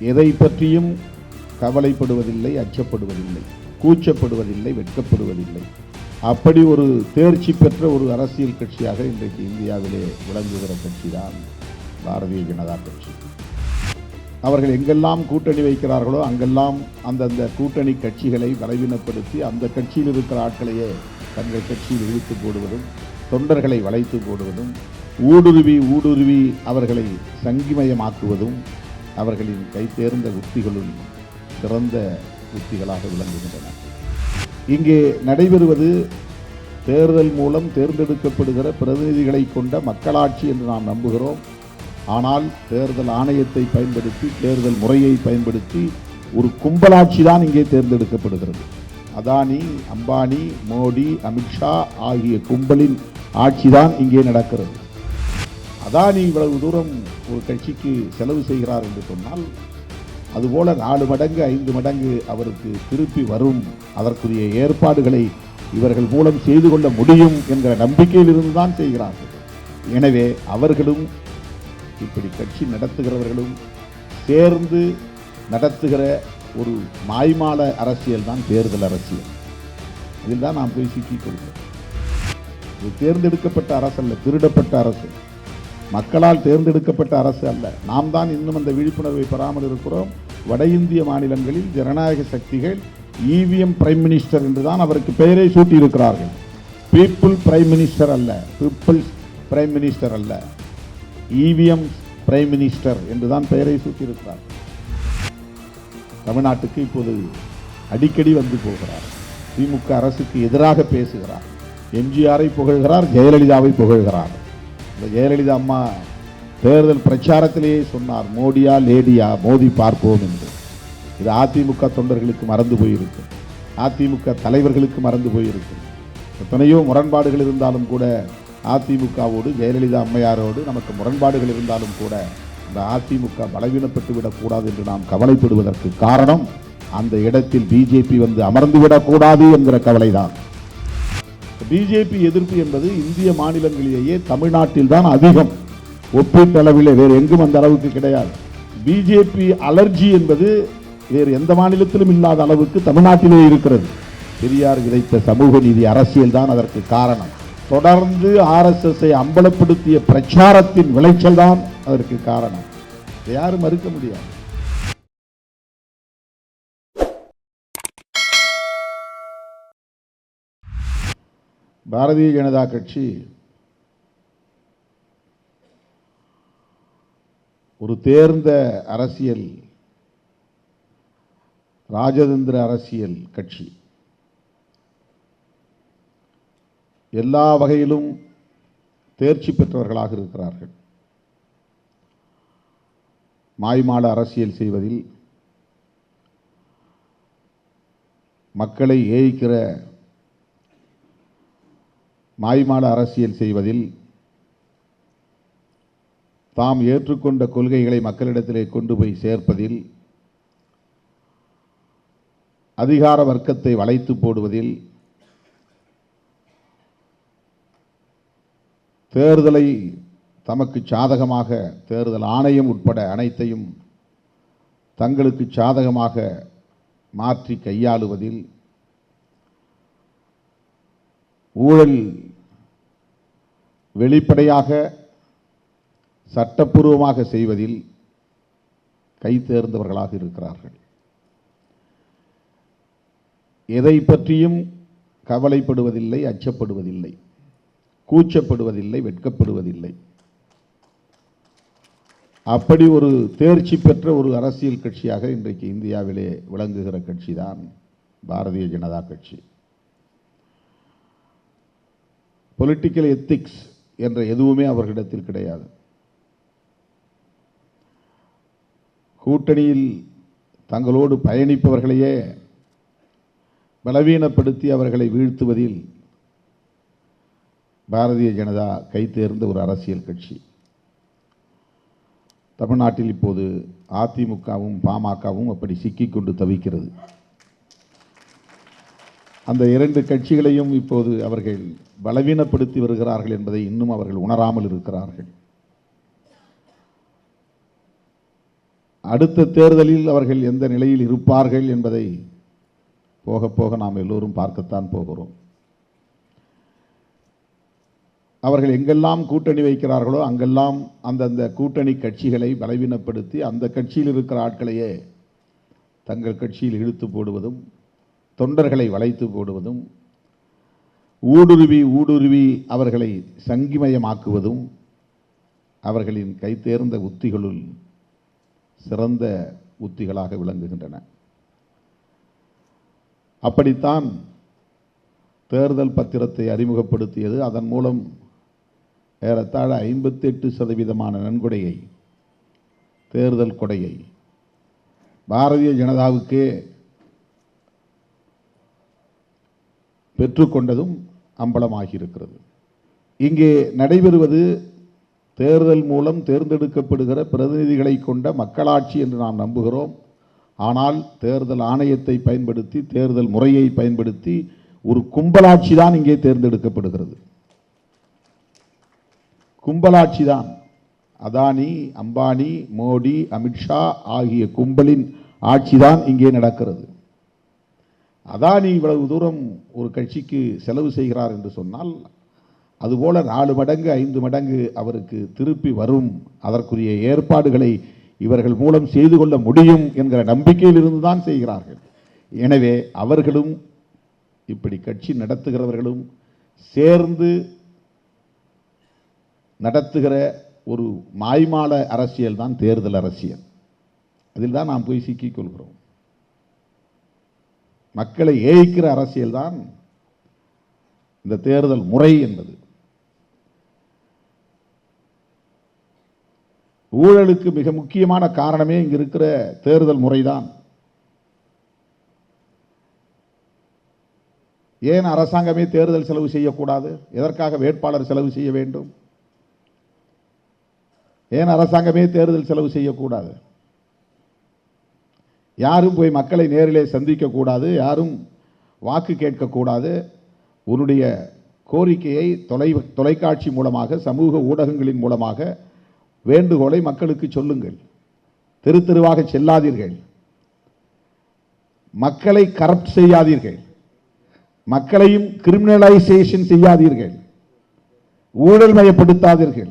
எதை பற்றியும் கவலைப்படுவதில்லை அச்சப்படுவதில்லை கூச்சப்படுவதில்லை வெட்கப்படுவதில்லை. அப்படி ஒரு தேர்ச்சி பெற்ற ஒரு அரசியல் கட்சியாக இன்றைக்கு இந்தியாவிலே விளங்குகிற கட்சி தான் பாரதிய ஜனதா கட்சி. அவர்கள் எங்கெல்லாம் கூட்டணி வைக்கிறார்களோ அங்கெல்லாம் அந்தந்த கூட்டணி கட்சிகளை பலவீனப்படுத்தி அந்த கட்சியில் இருக்கிற ஆட்களையே தங்கள் கட்சியில் இழுத்து போடுவதும் தொண்டர்களை வளைத்து போடுவதும் ஊடுருவி ஊடுருவி அவர்களை சங்கிமயமாக்குவதும் அவர்களின் கைத்தேர்ந்த உத்திகளும் சிறந்த உத்திகளாக விளங்குகின்றன. இங்கே நடைபெறுவது தேர்தல் மூலம் தேர்ந்தெடுக்கப்படுகிற பிரதிநிதிகளை கொண்ட மக்களாட்சி என்று நாம் நம்புகிறோம். ஆனால் தேர்தல் ஆணையத்தை பயன்படுத்தி தேர்தல் முறையை பயன்படுத்தி ஒரு கும்பலாட்சி தான் இங்கே தேர்ந்தெடுக்கப்படுகிறது. அதானி அம்பானி மோடி அமித்ஷா ஆகிய கும்பலின் ஆட்சி தான் இங்கே நடக்கிறது. அதானி இவ்வளவு தூரம் ஒரு கட்சிக்கு செலவு செய்கிறார் என்று சொன்னால் அதுபோல நாலு மடங்கு ஐந்து மடங்கு அவருக்கு திருப்பி வரும். அதற்குரிய ஏற்பாடுகளை இவர்கள் மூலம் செய்து கொள்ள முடியும் என்கிற நம்பிக்கையிலிருந்து தான் செய்கிறார்கள். எனவே அவர்களும் இப்படி கட்சி நடத்துகிறவர்களும் சேர்ந்து நடத்துகிற ஒரு மாய்மால அரசியல் தான் தேர்தல் அரசியல். இதில் தான் நாம் போய் சிக்கிக் கொள்கிறோம். இது தேர்ந்தெடுக்கப்பட்ட அரசல்ல திருடப்பட்ட அரசு. மக்களால் தேர்ந்தெடுக்கப்பட்ட அரசு அல்ல. நாம் தான் இன்னும் அந்த விழிப்புணர்வை பெறாமல் இருக்கிறோம் வட இந்திய மாநிலங்களில் ஜனநாயக சக்திகள் இவிஎம் பிரைம் மினிஸ்டர் என்று தான் அவருக்கு பெயரை சூட்டியிருக்கிறார்கள். பீப்புள் பிரைம் மினிஸ்டர் அல்ல. பீப்புள்ஸ் பிரைம் மினிஸ்டர் அல்ல. இவிஎம் பிரைம் மினிஸ்டர் என்று தான் பெயரை சூட்டியிருக்கிறார். தமிழ்நாட்டுக்கு இப்போது அடிக்கடி வந்து போகிறார். திமுக அரசுக்கு எதிராக பேசுகிறார். எம்ஜிஆரை புகழ்கிறார். ஜெயலலிதாவை புகழ்கிறார். இந்த ஜெயலலிதா அம்மா தேர்தல் பிரச்சாரத்திலேயே சொன்னார் மோடியா லேடியா மோதி பார்ப்போம் என்று. இது அதிமுக தொண்டர்களுக்கு மறந்து போயிருக்கு. அதிமுக தலைவர்களுக்கு மறந்து போயிருக்கு. எத்தனையோ முரண்பாடுகள் இருந்தாலும் கூட அதிமுகவோடு ஜெயலலிதா அம்மையாரோடு நமக்கு முரண்பாடுகள் இருந்தாலும் கூட இந்த அதிமுக பலவீனப்பட்டு விடக்கூடாது என்று நாம் கவலைப்படுவதற்கு காரணம் அந்த இடத்தில் பிஜேபி வந்து அமர்ந்து விடக்கூடாது என்கிற கவலைதான். பிஜேபி எதிர்ப்பு என்பது இந்திய மாநிலங்களிலேயே தமிழ்நாட்டில் தான் அதிகம் ஒப்பீட்டளவிலே வேறு எங்கும் அந்த அளவுக்கு கிடையாது. பிஜேபி அலர்ஜி என்பது வேறு எந்த மாநிலத்திலும் இல்லாத அளவுக்கு தமிழ்நாட்டிலே இருக்கிறது. பெரியார் விதைத்த சமூக நீதி அரசியல் தான் அதற்கு காரணம். தொடர்ந்து ஆர்எஸ்எஸ்ஐ அம்பலப்படுத்திய பிரச்சாரத்தின் விளைச்சல் தான் அதற்கு காரணம். யாரும் மறுக்க முடியாது. பாரதிய ஜனதா கட்சி ஒரு தேர்ந்த அரசியல் ராஜதந்திர அரசியல் கட்சி. எல்லா வகையிலும் தேர்ச்சி பெற்றவர்களாக இருக்கிறார்கள். மாய்மால அரசியல் செய்வதில் மக்களை ஏய்க்கிற மாய்மால அரசியல் செய்வதில் தாம் ஏற்றுக்கொண்ட கொள்கைகளை மக்களிடத்திலே கொண்டு போய் சேர்ப்பதில் அதிகார வர்க்கத்தை வளைத்து போடுவதில் தேர்தலை தமக்கு சாதகமாக தேர்தல் ஆணையம் உட்பட அனைத்தையும் தங்களுக்கு சாதகமாக மாற்றி கையாளுவதில் ஊழல் வெளிப்படையாக சட்டப்பூர்வமாக செய்வதில் கை தேர்ந்தவர்களாக இருக்கிறார்கள். எதை பற்றியும் கவலைப்படுவதில்லை அச்சப்படுவதில்லை கூச்சப்படுவதில்லை வெட்கப்படுவதில்லை. அப்படி ஒரு தேர்ச்சி பெற்ற ஒரு அரசியல் கட்சியாக இன்றைக்கு இந்தியாவிலே விளங்குகிற கட்சி தான் பாரதிய ஜனதா கட்சி. பொலிட்டிக்கல் எத்திக்ஸ் என்ற எதுவுமே அவர்களிடத்தில் கிடையாது. கூட்டணியில் தங்களோடு பயணிப்பவர்களையே பலவீனப்படுத்தி அவர்களை வீழ்த்துவதில் பாரதிய ஜனதா கைத்தேர்ந்த ஒரு அரசியல் கட்சி. தமிழ்நாட்டில் இப்போது அதிமுகவும் பாமகவும் அப்படி சிக்கிக்கொண்டு தவிக்கிறது. அந்த இரண்டு கட்சிகளையும் இப்போது அவர்கள் பலவீனப்படுத்தி வருகிறார்கள் என்பதை இன்னும் அவர்கள் உணராமல் இருக்கிறார்கள். அடுத்த தேர்தலில் அவர்கள் எந்த நிலையில் இருப்பார்கள் என்பதை போக போக நாம் எல்லோரும் பார்க்கத்தான் போகிறோம். அவர்கள் எங்கெல்லாம் கூட்டணி வைக்கிறார்களோ அங்கெல்லாம் அந்தந்த கூட்டணி கட்சிகளை பலவீனப்படுத்தி அந்த கட்சியில் இருக்கிற ஆட்களையே தங்கள் கட்சியில் இழுத்து போடுவதும் தொண்டர்களை வளைத்து போடுவதும் ஊடுருவி ஊடுருவி அவர்களை சங்கிமயமாக்குவதும் அவர்களின் கைத்தேர்ந்த உத்திகளுள் சிறந்த உத்திகளாக விளங்குகின்றன. அப்படித்தான் தேர்தல் பத்திரத்தை அறிமுகப்படுத்தியது. அதன் மூலம் ஏறத்தாழ ஐம்பத்தெட்டு சதவீதமான நன்கொடையை தேர்தல் கொடையை பாரதிய ஜனதாவுக்கே பெற்றுக்கொண்டதும் அம்பலமாகியிருக்கிறது. இங்கே நடைபெறுவது தேர்தல் மூலம் தேர்ந்தெடுக்கப்படுகிற பிரதிநிதிகளை கொண்ட மக்களாட்சி என்று நாம் நம்புகிறோம். ஆனால் தேர்தல் ஆணையத்தை பயன்படுத்தி தேர்தல் முறையை பயன்படுத்தி ஒரு கும்பலாட்சி தான் இங்கே தேர்ந்தெடுக்கப்படுகிறது. கும்பலாட்சி தான். அதானி அம்பானி மோடி அமித்ஷா ஆகிய கும்பலின் ஆட்சி தான் இங்கே நடக்கிறது. அதானி இவ்வளவு தூரம் ஒரு கட்சிக்கு செலவு செய்கிறார் என்று சொன்னால் அதுபோல நாலு மடங்கு ஐந்து மடங்கு அவருக்கு திருப்பி வரும். அதற்குரிய ஏற்பாடுகளை இவர்கள் மூலம் செய்து கொள்ள முடியும் என்கிற நம்பிக்கையில் இருந்து தான் செய்கிறார்கள். எனவே அவர்களும் இப்படி கட்சி நடத்துகிறவர்களும் சேர்ந்து நடத்துகிற ஒரு மாய்மால அரசியல் தான் தேர்தல் அரசியல். அதில் தான் நாம் போய் சிக்கிக் கொள்கிறோம். மக்களை ஏய்க்கிற அரசியல்தான் இந்த தேர்தல் முறை என்பது. ஊழலுக்கு மிக முக்கியமான காரணமே இங்கு இருக்கிற தேர்தல் முறைதான். ஏன் அரசாங்கமே தேர்தல் செலவு செய்யக்கூடாது? எதற்காக வேட்பாளர் செலவு செய்ய வேண்டும்? ஏன் அரசாங்கமே தேர்தல் செலவு செய்யக்கூடாது? யாரும் போய் மக்களை நேரிலே சந்திக்கக்கூடாது யாரும் வாக்கு கேட்கக்கூடாது. உன்னுடைய கோரிக்கையை தொலை தொலைக்காட்சி மூலமாக சமூக ஊடகங்களின் மூலமாக வேண்டுகோளை மக்களுக்கு சொல்லுங்கள். தெரு தெருவாக செல்லாதீர்கள். மக்களை கரப்ட் செய்யாதீர்கள். மக்களையும் கிரிமினலைசேஷன் செய்யாதீர்கள். ஊழல் மயப்படுத்தாதீர்கள்.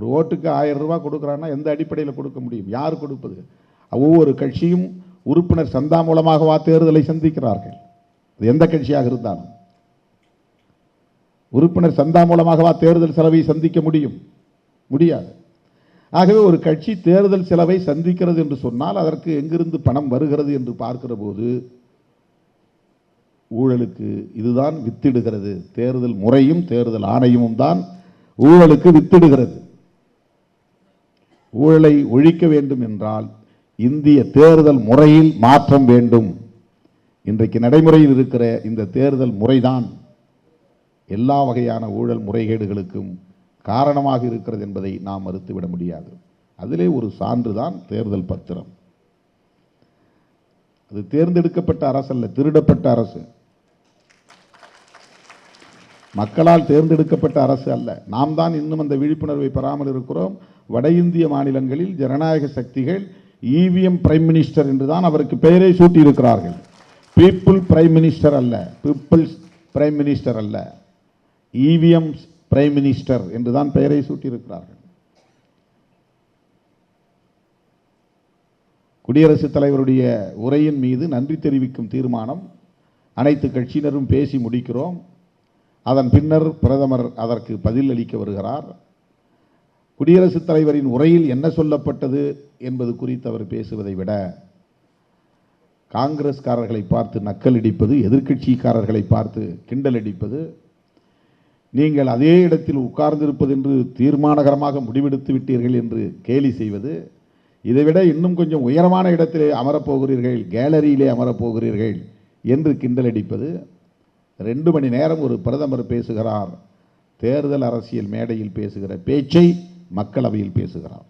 ஒரு ஓட்டுக்கு ஆயிரம் ரூபா கொடுக்குறான்னா எந்த அடிப்படையில் கொடுக்க முடியும்? யார் கொடுப்பது? ஒவ்வொரு கட்சியும் உறுப்பினர் சந்தா மூலமாகவா தேர்தலை சந்திக்கிறார்கள். அது எந்த கட்சியாக இருந்தாலும். உறுப்பினர் சந்தா மூலமாகவா தேர்தல் செலவை சந்திக்க முடியும்? முடியாது. ஆகவே ஒரு கட்சி தேர்தல் செலவை சந்திக்கிறது என்று சொன்னால் அதற்கு எங்கிருந்து பணம் வருகிறது என்று பார்க்கிற போது ஊழலுக்கு இதுதான் வித்திடுகிறது. தேர்தல் முறையும் தேர்தல் ஆணையமும் தான் ஊழலுக்கு வித்திடுகிறது. ஊழலை ஒழிக்க வேண்டும் என்றால் இந்திய தேர்தல் முறையில் மாற்றம் வேண்டும். இன்றைக்கு நடைமுறையில் இருக்கிற இந்த தேர்தல் முறைதான் எல்லா வகையான ஊழல் முறைகேடுகளுக்கும் காரணமாக இருக்கிறது என்பதை நாம் மறுத்துவிட முடியாது. அதிலே ஒரு சான்று தான் தேர்தல் பத்திரம். அது தேர்ந்தெடுக்கப்பட்ட அரசு அல்ல திருடப்பட்ட அரசு. மக்களால் தேர்ந்தெடுக்கப்பட்ட அரசு அல்ல. நாம் தான் இன்னும் அந்த விழிப்புணர்வை பெறாமல் இருக்கிறோம். வட இந்திய மாநிலங்களில் ஜனநாயக சக்திகள் இவிஎம் பிரைம் மினிஸ்டர் என்று தான் அவருக்கு பெயரை சூட்டியிருக்கிறார்கள். பீப்புள் பிரைம் மினிஸ்டர் அல்ல பீப்புள்ஸ் பிரைம் மினிஸ்டர் அல்ல. இவிஎம் பிரைம் மினிஸ்டர் என்று தான் பெயரை சூட்டியிருக்கிறார்கள். குடியரசுத் தலைவருடைய உரையின் மீது நன்றி தெரிவிக்கும் தீர்மானம் அனைத்து கட்சியினரும் பேசி முடிக்கிறோம். அதன் பின்னர் பிரதமர் அதற்கு பதில் அளிக்க வருகிறார். குடியரசுத் தலைவரின் உரையில் என்ன சொல்லப்பட்டது என்பது குறித்து அவர் பேசுவதை விட காங்கிரஸ்காரர்களை பார்த்து நக்கல் அடிப்பது எதிர்க்கட்சிக்காரர்களை பார்த்து கிண்டல் அடிப்பது நீங்கள் அதே இடத்தில் உட்கார்ந்திருப்பது என்று தீர்மானகரமாக முடிவெடுத்து விட்டீர்கள் என்று கேலி செய்வது இதைவிட இன்னும் கொஞ்சம் உயரமான இடத்திலே அமரப்போகிறீர்கள் கேலரியிலே அமரப்போகிறீர்கள் என்று கிண்டல் அடிப்பது. ரெண்டு மணி நேரம் ஒரு பிரதமர் பேசுகிறார் தேர்தல் அரசியல் மேடையில் பேசுகிற பேச்சை மக்களவையில் பேசுகிறார்.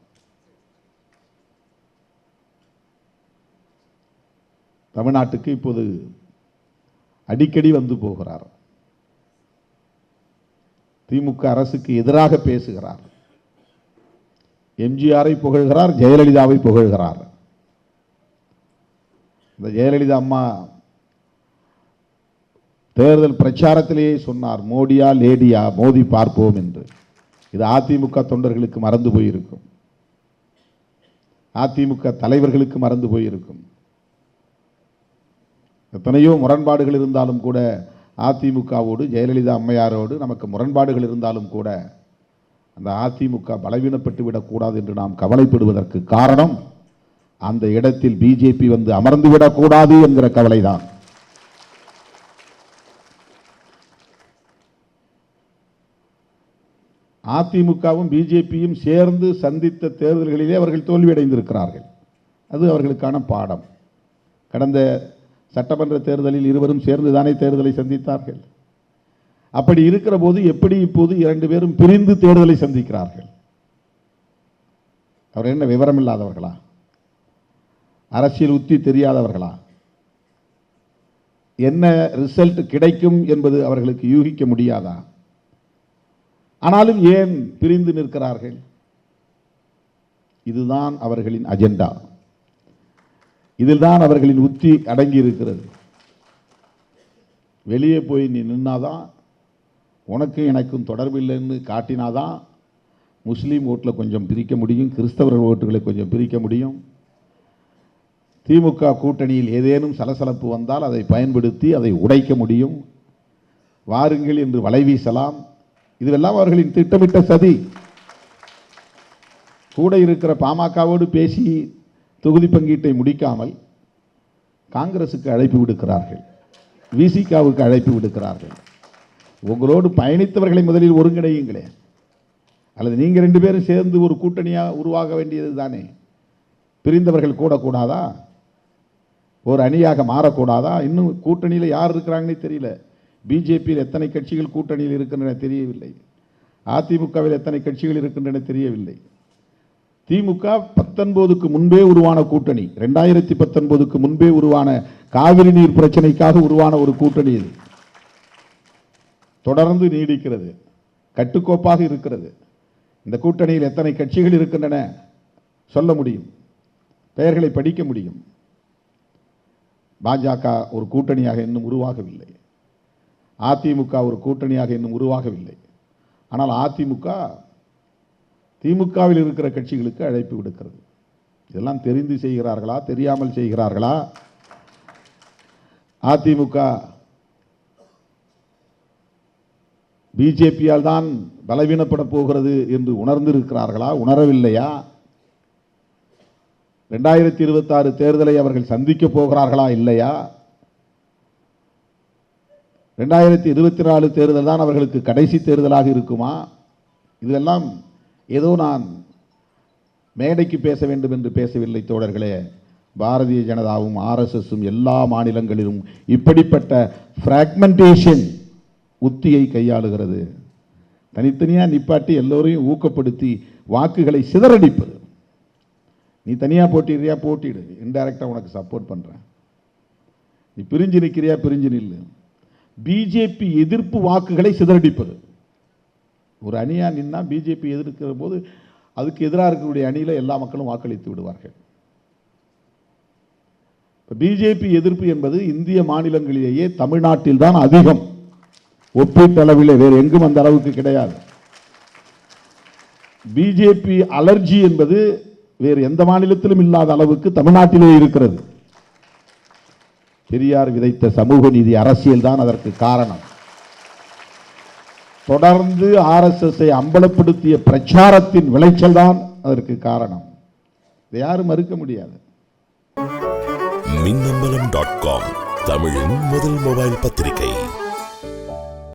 தமிழ்நாட்டுக்கு இப்போது அடிக்கடி வந்து போகிறார். திமுக அரசுக்கு எதிராக பேசுகிறார். எம்ஜிஆரை புகழ்கிறார் ஜெயலலிதாவை புகழ்கிறார். இந்த ஜெயலலிதா அம்மா தேர்தல் பிரச்சாரத்திலேயே சொன்னார் மோடியா லேடியா மோதி பார்ப்போம் என்று. இது அதிமுக தொண்டர்களுக்கு மறந்து போயிருக்கும். அதிமுக தலைவர்களுக்கு மறந்து போயிருக்கும். எத்தனையோ முரண்பாடுகள் இருந்தாலும் கூட அதிமுகவோடு ஜெயலலிதா அம்மையாரோடு நமக்கு முரண்பாடுகள் இருந்தாலும் கூட அந்த அதிமுக பலவீனப்பட்டு விடக்கூடாது என்று நாம் கவலைப்படுவதற்கு காரணம் அந்த இடத்தில் பிஜேபி வந்து அமர்ந்து விடக்கூடாது என்கிற கவலைதான். அதிமுகவும் பிஜேபியும் சேர்ந்து சந்தித்த தேர்தல்களிலே அவர்கள் தோல்வியடைந்திருக்கிறார்கள். அது அவர்களுக்கான பாடம். கடந்த சட்டமன்ற தேர்தலில் இருவரும் சேர்ந்து தானே தேர்தலை சந்தித்தார்கள். அப்படி இருக்கிற போது எப்படி இப்போது இரண்டு பேரும் பிரிந்து தேர்தலை சந்திக்கிறார்கள்? அவர் என்ன விவரம் இல்லாதவர்களா அரசியல் உத்தி தெரியாதவர்களா? என்ன ரிசல்ட் கிடைக்கும் என்பது அவர்களுக்கு யூகிக்க முடியாதா? ஆனாலும் ஏன் பிரிந்து நிற்கிறார்கள்? இதுதான் அவர்களின் அஜெண்டா. இதில்தான் அவர்களின் உத்தி அடங்கி இருக்கிறது வெளியே போய் நீ நின்னாதான் உனக்கும் எனக்கும் தொடர்பு இல்லைன்னு காட்டினாதான் முஸ்லீம் ஓட்டில் கொஞ்சம் பிரிக்க முடியும் கிறிஸ்தவர்கள் ஓட்டுகளை கொஞ்சம் பிரிக்க முடியும். திமுக கூட்டணியில் ஏதேனும் சலசலப்பு வந்தால் அதை பயன்படுத்தி அதை உடைக்க முடியும். வாருங்கள் என்று வலை வீசலாம். இதுவெல்லாம் அவர்களின் திட்டமிட்ட சதி. கூட இருக்கிற பாமகவோடு பேசி தொகுதி பங்கீட்டை முடிக்காமல் காங்கிரசுக்கு அழைப்பு விடுக்கிறார்கள். விசிகாவுக்கு அழைப்பு விடுக்கிறார்கள். உங்களோடு பயணித்தவர்களை முதலில் ஒருங்கிணையுங்களே. அல்லது நீங்கள் ரெண்டு பேரும் சேர்ந்து ஒரு கூட்டணியாக உருவாக வேண்டியது தானே. பிரிந்தவர்கள் கூடக்கூடாதா? ஒரு அணியாக மாறக்கூடாதா? இன்னும் கூட்டணியில் யார் இருக்கிறாங்கன்னே தெரியல. பிஜேபியில் எத்தனை கட்சிகள் கூட்டணியில் இருக்கின்றன தெரியவில்லை. அதிமுகவில் எத்தனை கட்சிகள் இருக்கின்றன தெரியவில்லை. திமுக பத்தொன்பதுக்கு முன்பே உருவான கூட்டணி ரெண்டாயிரத்தி பத்தொன்பதுக்கு முன்பே உருவான காவிரி நீர் பிரச்சனைக்காக உருவான ஒரு கூட்டணி இது. தொடர்ந்து நீடிக்கிறது கட்டுக்கோப்பாக இருக்கிறது. இந்த கூட்டணியில் எத்தனை கட்சிகள் இருக்கின்றன சொல்ல முடியும் பெயர்களை படிக்க முடியும். பாஜக ஒரு கூட்டணியாக இன்னும் உருவாகவில்லை. அதிமுக ஒரு கூட்டணியாக இன்னும் உருவாகவில்லை. ஆனால் அதிமுக திமுகவில் இருக்கிற கட்சிகளுக்கு அழைப்பு விடுக்கிறது. இதெல்லாம் தெரிந்து செய்கிறார்களா தெரியாமல் செய்கிறார்களா? அதிமுக பிஜேபியால் தான் பலவீனப்பட போகிறது என்று உணர்ந்திருக்கிறார்களா உணரவில்லையா? ரெண்டாயிரத்தி இருபத்தாறு தேர்தலை அவர்கள் சந்திக்க போகிறார்களா இல்லையா? ரெண்டாயிரத்தி இருபத்தி நாலு தேர்தல் தான் அவர்களுக்கு கடைசி தேர்தலாக இருக்குமா? இதெல்லாம் ஏதோ நான் மேடைக்கு பேச வேண்டும் என்று பேசவில்லை தோழர்களே. பாரதிய ஜனதாவும் ஆர்எஸ்எஸும் எல்லா மாநிலங்களிலும் இப்படிப்பட்ட ஃப்ராக்மெண்டேஷன் உத்தியை கையாளுகிறது. தனித்தனியாக நிப்பாட்டி எல்லோரையும் ஊக்கப்படுத்தி வாக்குகளை சிதறடிப்பது. நீ தனியாக போட்டிடுறியா? போட்டிடு. இன்டைரக்டாக உனக்கு சப்போர்ட் பண்ணுறேன் நீ பிரிஞ்சு நிற்கிறியா பிரிஞ்சு நில்லு. பிஜேபி எதிர்ப்பு வாக்குகளை சிதறடிப்பது. ஒரு அணியாக நின்னா பிஜேபி எதிர்க்கிற போது அதுக்கு எதிராக இருக்கக்கூடிய அணியில் எல்லா மக்களும் வாக்களித்து விடுவார்கள். பிஜேபி எதிர்ப்பு என்பது இந்திய மாநிலங்களிலேயே தமிழ்நாட்டில் தான் அதிகம். ஒப்பீட்டளவில் வேறு எங்கும் அந்த அளவுக்கு கிடையாது. பிஜேபி அலர்ஜி என்பது வேறு எந்த மாநிலத்திலும் இல்லாத அளவுக்கு தமிழ்நாட்டிலே இருக்கிறது. பெரியார் விதைத்த சமூக நீதி அரசியல் தான் அதற்கு காரணம். தொடர்ந்து ஆர்எஸ்எஸ்ஐ அம்பலப்படுத்திய பிரச்சாரத்தின் விளைச்சல் தான் அதற்கு காரணம். இதை யாரும் மறுக்க முடியாது. மின்னம்பலம் டாட் காம் தமிழின் முதல் மொபைல் பத்திரிகை.